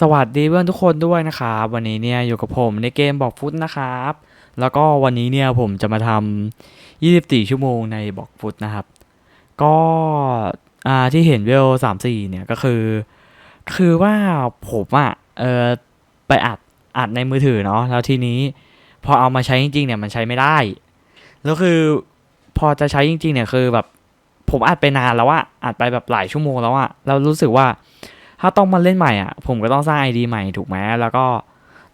สวัสดีเพื่อนทุกคนด้วยนะครับวันนี้เนี่ยอยู่กับผมในเกมบอกฟุตนะครับ แล้วก็วันนี้เนี่ยผมจะมาทำ24 ชั่วโมงในบอกฟุตนะครับ ก็อ่าที่เห็นเวล34 เนี่ยก็คือ คือว่าผมอะเออไปอัดอัดในมือถือเนาะแล้วทีนี้พอเอามาใช้จริงๆเนี่ยมันใช้ไม่ได้แล้วคือพอจะใช้จริงๆเนี่ยคือแบบผมอัดไปนานแล้วอะอัดไปแบบหลายชั่วโมงแล้วอะแล้วรู้สึกว่า ถ้าต้องมาเล่นใหม่อะ ผมก็ต้องสร้าง ID ใหม่ถูกไหมแล้วก็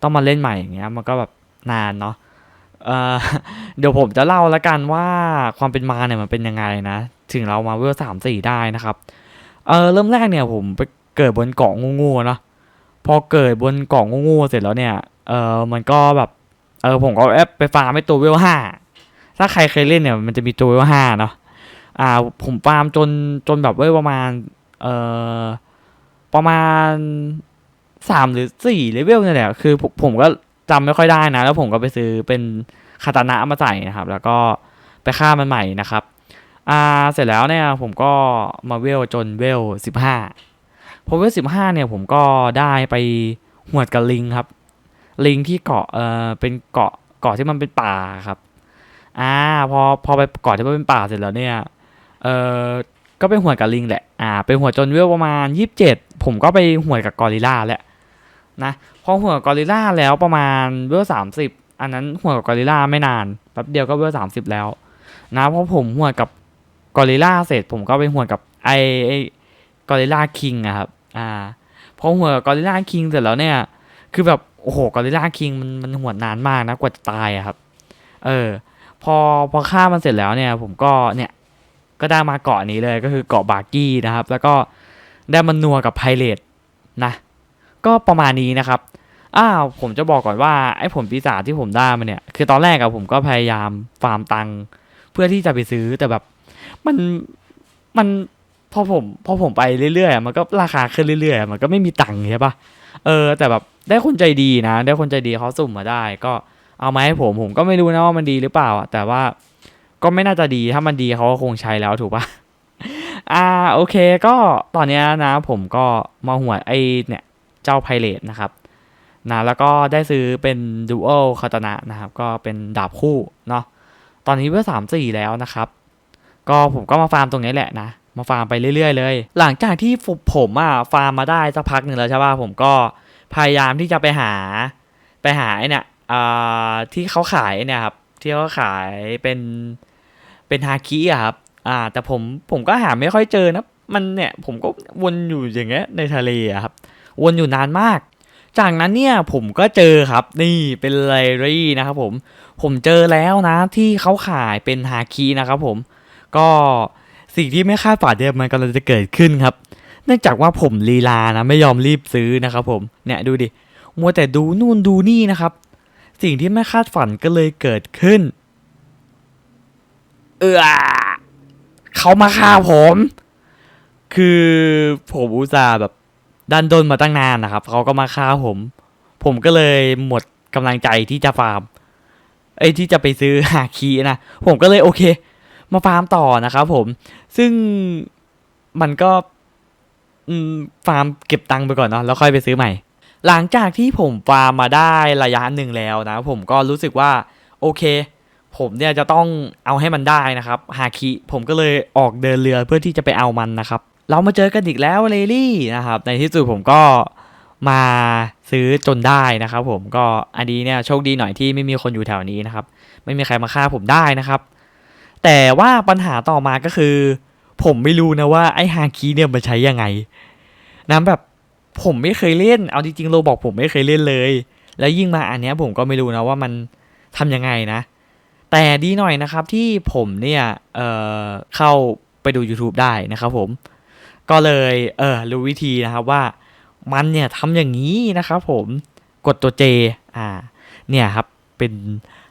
ต้องมาเล่นใหม่อย่างเงี้ย มันก็แบบนานเนาะเออเดี๋ยวผมจะเล่าแล้วกันว่าความเป็นมาเนี่ยมันเป็นยังไงนะ ถึงเรามาเวลสามสี่ได้นะครับ เออเริ่มแรกเนี่ยผมไปเกิดบนเกาะงูๆเนาะพอเกิดบนเกาะงูๆเสร็จแล้วเนี่ย เออมันก็แบบ เออผมก็แอบไปฟาร์มให้ตัวเวลห้าถ้าใครเคยเล่นเนี่ยมันจะมีตัวเวลห้าเนาะ อ่าผมฟาร์มจนจนแบบเวลประมาณ เออ ประมาณสามหรือสี่เลเวลเนี่ยแหละคือผมก็จำไม่ค่อยได้นะ แล้วผมก็ไปซื้อเป็นคาตานะมาใส่นะครับ แล้วก็ไปฆ่ามันใหม่นะครับอ่าเสร็จแล้วเนี่ยผมก็มาเวลจนเวลสิบห้าพอเวลสิบห้าเนี่ยผมก็ได้ไปหวดกับลิงครับ ลิงที่เกาะเอ่อเป็นเกาะเกาะที่มันเป็นป่าครับอ่าพอพอไปเกาะที่มันเป็นป่าเสร็จแล้วเนี่ยเอ่อก็ไปหวดกับลิงแหละอ่าไปหวดจนเวลประมาณยี่สิบเจ็ด ผมก็ไปหวดกับกอริลลาแหละนะพอหวดกับกอริลลาแล้วประมาณเวลสามสิบอันนั้นหวดกับกอริลลาไม่นานแป๊บเดียวก็เวลสามสิบแล้ว นะพอผมหวดกับกอริลลาเสร็จผมก็ไปหวดกับไอไอกอริลลาคิงอะครับอ่าพอหวดกับกอริลลาคิงเสร็จแล้วเนี่ย คือแบบโอ้โหกอริลลาคิงมันมันหวดนานมากนะกว่าจะตายอะครับ เออ พอพอฆ่ามันเสร็จแล้วเนี่ย ผมก็เนี่ยก็ได้มาเกาะนี้เลยก็คือเกาะบาร์กี้นะครับ แล้วก็ ได้มันนัวกับไพเรตนะก็ประมาณนี้นะครับอ้าวผมจะบอกก่อนว่าไอ้ผลปีศาจที่ผมได้มาเนี่ย คือตอนแรกอะผมก็พยายามฟาร์มตังค์เพื่อที่จะไปซื้อแต่แบบ มันมันพอผมพอผมไปเรื่อยๆมันก็ราคาขึ้นเรื่อยๆ มันก็ไม่มีตังค์ใช่ปะเออ แต่แบบได้คนใจดีนะ ได้คนใจดีเขาสุ่มมาได้ ก็เอามาให้ผมผมก็ไม่รู้นะว่ามันดีหรือเปล่าแต่ว่าก็ไม่น่าจะดีถ้ามันดีเขาก็คงใช้แล้วถูกปะ อ่าโอเคก็ตอนนี้นะผมก็มาหัวไอเนี่ยเจ้าไพเรตนะครับนะแล้วก็ได้ซื้อเป็นดูอัลคาตานะนะครับ ก็เป็นดาบคู่เนาะตอนนี้เพื่อสามสี่แล้วนะครับ ก็ผมก็มาฟาร์มตรงนี้แหละนะ มาฟาร์มไปเรื่อยๆเลย หลังจากที่ผมผมอะฟาร์มมาได้สักพักหนึ่งแล้วใช่ป่ะผมก็พยายามที่จะไปหาไปหาไอเนี่ยอ่าที่เขาขายเนี่ยครับที่เขาขายเป็นเป็นฮาคิอะครับ อ่า แต่ผมผมก็หาไม่ค่อยเจอนะมันเนี่ยผมก็วนอยู่อย่างเงี้ยในทะเลอะครับ วนอยู่นานมาก จากนั้นเนี่ยผมก็เจอครับ นี่เป็นไลรี่นะครับผม ผมเจอแล้วนะที่เขาขายเป็นฮาคินะครับผม ก็สิ่งที่ไม่คาดฝันเนี่ยมันกำลังจะเกิดขึ้นครับ เนื่องจากว่าผมลีลานะไม่ยอมรีบซื้อนะครับผม เนี่ยดูดิ มัวแต่ดูนู่นดูนี่นะครับ สิ่งที่ไม่คาดฝันก็เลยเกิดขึ้น เออ เขามาฆ่าผม คือผมอุตส่าห์แบบดันดนมาตั้งนานนะครับเขาก็มาฆ่าผม ผมก็เลยหมดกำลังใจที่จะฟาร์มไอ้ที่จะไปซื้อหาคีนะผมก็เลยโอเค มาฟาร์มต่อนะครับผม ซึ่งมันก็ฟาร์มเก็บตังค์ไปก่อนเนาะแล้วค่อยไปซื้อใหม่ หลังจากที่ผมฟาร์มมาได้ระยะหนึ่งแล้วนะ ผมก็รู้สึกว่าโอเค ผมเนี่ยจะต้องเอาให้มันได้นะครับฮาคิผมก็เลยออกเดินเรือเพื่อที่จะไปเอามันนะครับ เรามาเจอกันอีกแล้วเลลี่นะครับ ในที่สุดผมก็มาซื้อจนได้นะครับผมก็อันนี้เนี่ยโชคดีหน่อยที่ไม่มีคนอยู่แถวนี้นะครับ ไม่มีใครมาฆ่าผมได้นะครับ แต่ว่าปัญหาต่อมาก็คือ ผมไม่รู้นะว่าไอ้ฮาคิเนี่ยมันใช้ยังไงนะแบบผมไม่เคยเล่น เอาจริงๆโรบอกผมไม่เคยเล่นเลย แล้วยิ่งมาอันเนี้ยผมก็ไม่รู้นะว่ามันทำยังไงนะ แต่ดีหน่อยนะครับที่ผมเนี่ยเเข้าไปดู YouTube ได้นะครับผม ก็เลยเออรู้วิธีนะครับว่ามันเนี่ยทำอย่างนี้นะครับผมกดตัว J อ่า เนี่ยครับเป็น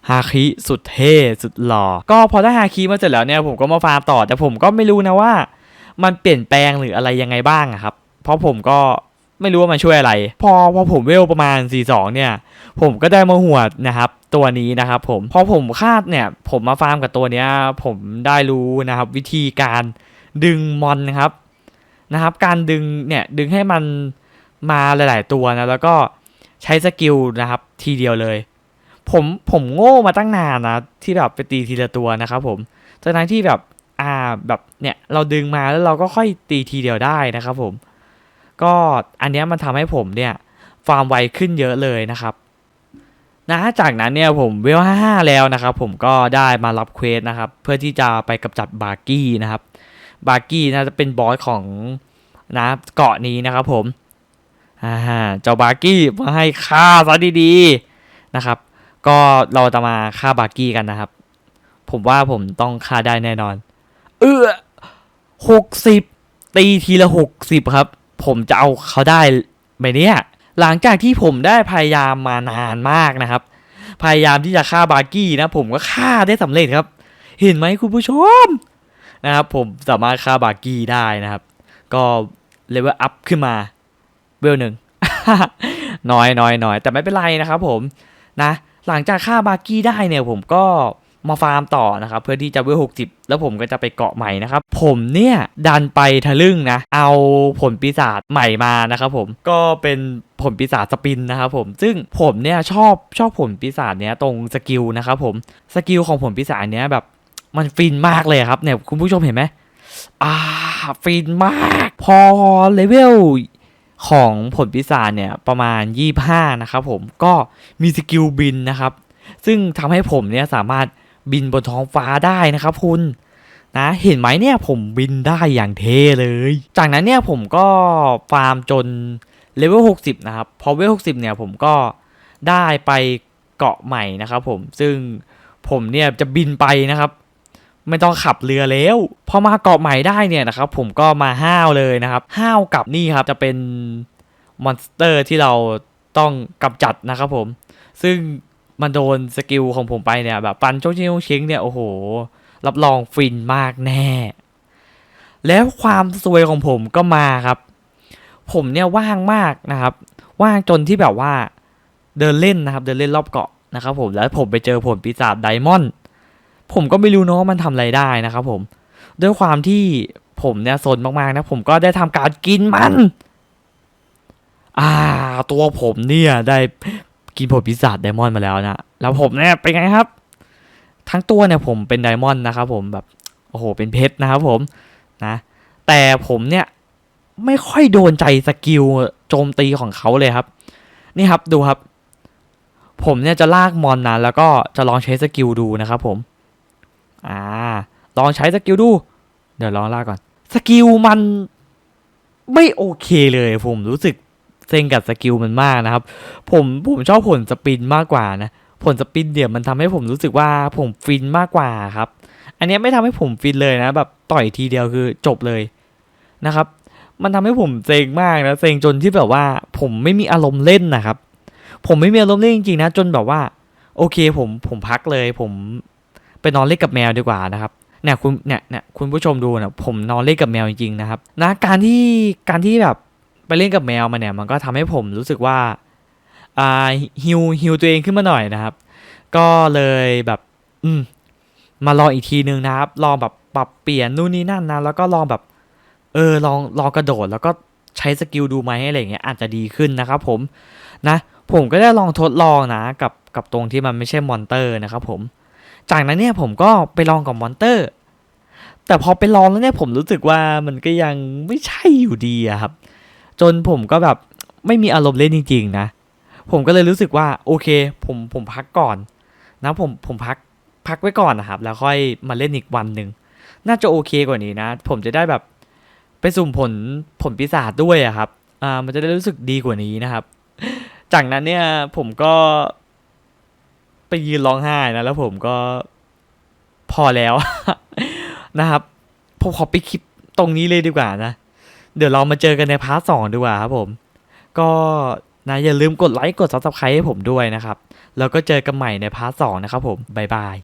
ฮาคิสุดเท่สุดหล่อ ก็พอได้ฮาคิมาเสร็จแล้วเนี่ยผมก็มาฟาร์มต่อ แต่ผมก็ไม่รู้นะว่า มันเปลี่ยนแปลงหรืออะไรยังไงบ้างครับ เพราะผมก็ไม่รู้ว่ามันช่วยอะไร พอพอผมเวลประมาณ 42 เนี่ย ผมก็ได้มาหวดนะครับตัวนี้นะครับผมพอผมคาดเนี่ย ผมมาฟาร์มกับตัวเนี้ย ผมได้รู้นะครับ วิธีการดึงมอนนะครับนะครับ การดึงเนี่ยดึงให้มันมาหลาย ๆ ตัวนะแล้วก็ใช้สกิลนะครับ ทีเดียวเลย ผมผมโง่มาตั้งนานนะที่แบบไปตีทีละตัวนะครับผมทั้งๆที่แบบอ่าแบบเนี่ยเราดึงมาแล้วเราก็ค่อยตีทีเดียวได้นะครับผมก็อันนี้มันทำให้ผมเนี่ยฟาร์มไวขึ้นเยอะเลยนะครับ นะจากนั้นเนี่ยผมเวลห้าแล้วนะครับผมก็ได้มารับเควสนะครับเพื่อที่จะไปกำจัดบาร์กี้นะครับบาร์กี้นะจะเป็นบอสของนะเกาะนี้นะครับผมอ่าเจ้าบาร์กี้มาให้ฆ่าซะดีๆนะครับ ก็เราจะมาฆ่าบาร์กี้กันนะครับ ผมว่าผมต้องฆ่าได้แน่นอน เออหกสิบตีทีละหกสิบครับ ผมจะเอาเขาได้ไหมเนี่ย หลังจากที่ผมได้พยายามมานานมากนะครับ พยายามที่จะฆ่าบาร์กี้นะ ผมก็ฆ่าได้สำเร็จครับ เห็นไหมคุณผู้ชมนะครับ ผมสามารถฆ่าบาร์กี้ได้นะครับ ก็เลเวลอัพขึ้นมาเวลหนึ่งน้อยน้อยน้อยแต่ไม่เป็นไรนะครับผมนะ หลังจากฆ่าบาร์กี้ได้เนี่ยผมก็ มาฟาร์มต่อนะครับเพื่อที่จะเวลหกสิบแล้วผมก็จะไปเกาะใหม่นะครับผมเนี่ยดันไปทะลึ่งนะเอาผลปีศาจใหม่มานะครับผมก็เป็นผลปีศาจสปินนะครับผมซึ่งผมเนี่ยชอบชอบผลปีศาจเนี้ยตรงสกิลนะครับผมสกิลของผลปีศาจเนี้ยแบบมันฟินมากเลยครับเนี่ยคุณผู้ชมเห็นไหมอ่าฟินมาก พอเลเวลของผลปีศาจเนี่ยประมาณ 25 นะครับผมก็มีสกิลบินนะครับ ซึ่งทำให้ผมเนี่ยสามารถ บินบนท้องฟ้าได้นะครับคุณนะเห็นไหมเนี่ยผมบินได้อย่างเท่เลย จากนั้นเนี่ยผมก็ฟาร์มจนเลเวล60 นะครับ พอเลเวล60 เนี่ยผมก็ได้ไปเกาะใหม่นะครับผมซึ่งผมเนี่ยจะบินไปนะครับ ไม่ต้องขับเรือแล้ว พอมาเกาะใหม่ได้เนี่ยนะครับ ผมก็มาห้าวเลยนะครับห้าวกับนี่ครับจะเป็นมอนสเตอร์ที่เราต้องกำจัดนะครับผม ซึ่ง มันโดนสกิลของผมไปเนี่ยแบบปันโชงเชงเชงเนี่ยโอ้โห รับรองฟินมากแน่ แล้วความสวยของผมก็มาครับ ผมเนี่ยว่างมากนะครับ ว่างจนที่แบบว่าเดินเล่นนะครับ เดินเล่นรอบเกาะนะครับ ผมแล้วผมไปเจอผลปีศาจไดมอนด์ผมก็ไม่รู้เนาะว่ามันทำอะไรได้นะครับ ผม ด้วยความที่ผมเนี่ยสนมากๆนะ ผมก็ได้ทำการกินมัน อ่า ตัวผมเนี่ยได้ กินผลปีศาจไดมอนด์มาแล้วนะแล้วผมเนี่ยเป็นไงครับ ทั้งตัวเนี่ยผมเป็นไดมอนด์นะครับผมแบบโอ้โหเป็นเพชรนะครับผมนะแต่ผมเนี่ยไม่ค่อยโดนใจสกิลโจมตีของเขาเลยครับ นี่ครับดูครับ ผมเนี่ยจะลากมอนนะแล้วก็จะลองใช้สกิลดูนะครับผมอ่าลองใช้สกิลดู เดี๋ยวลองลากก่อนสกิลมันไม่โอเคเลยผมรู้สึก เซ็งกับสกิลมันมากนะครับ ผมผมชอบผลสปินมากกว่านะ ผลสปินเดี๋ยวมันทำให้ผมรู้สึกว่าผมฟินมากกว่าครับ อันนี้ไม่ทำให้ผมฟินเลยนะ แบบต่อยทีเดียวคือจบเลยนะครับ มันทำให้ผมเซ็งมากนะเซ็งจนที่แบบว่า ผมไม่มีอารมณ์เล่นนะครับ ผมไม่มีอารมณ์เล่นจริงๆนะ จนแบบว่า โอเคผมผมพักเลย ผมไปนอนเล่นกับแมวดีกว่านะครับเนี่ยคุณเนี่ยเนี่ยคุณผู้ชมดูนะผมนอนเล่นกับแมวจริงๆนะครับนะการที่การที่แบบ ไปเล่นกับแมวมาเนี่ยมันก็ทำให้ผมรู้สึกว่าอ่าฮิวฮิวตัวเองขึ้นมาหน่อยนะครับ ก็เลยแบบ อืมมาลองอีกทีนึงนะครับ ลองแบบปรับเปลี่ยนนู่นนี่นั่นนะ แล้วก็ลองแบบ เออ ลองลองกระโดด แล้วก็ใช้สกิลดูไหมอะไรเงี้ยอาจจะดีขึ้นนะครับผมนะ ผมก็ได้ลองทดลองนะ กับกับตรงที่มันไม่ใช่มอนเตอร์นะครับผม จากนั้นเนี่ยผมก็ไปลองกับมอนเตอร์ แต่พอไปลองแล้วเนี่ยผมรู้สึกว่ามันก็ยังไม่ใช่อยู่ดีอะครับ จนผมก็แบบไม่มีอารมณ์เล่นจริง ๆ นะ ผมก็เลยรู้สึกว่าโอเค ผมผมพักก่อน นะผมผมพักพักไว้ก่อนนะครับ แล้วค่อยมาเล่นอีกวันหนึ่งน่าจะโอเคกว่านี้นะ ผมจะได้แบบไปสุ่มผลผลปีศาจด้วยอะครับอ่ามันจะได้รู้สึกดีกว่านี้นะครับ จากนั้นเนี่ยผมก็ไปยืนร้องไห้นะแล้วผมก็พอแล้วนะครับผมขอไปคลิปตรงนี้เลยดีกว่านะ เดี๋ยวเรามาเจอกันในพาร์ทสองดีกว่าครับผม ก็นะอย่าลืมกดไลค์กด subscribe ให้ผมด้วยนะครับ แล้วก็เจอกันใหม่ในพาร์ทสองนะครับผม บ๊ายบาย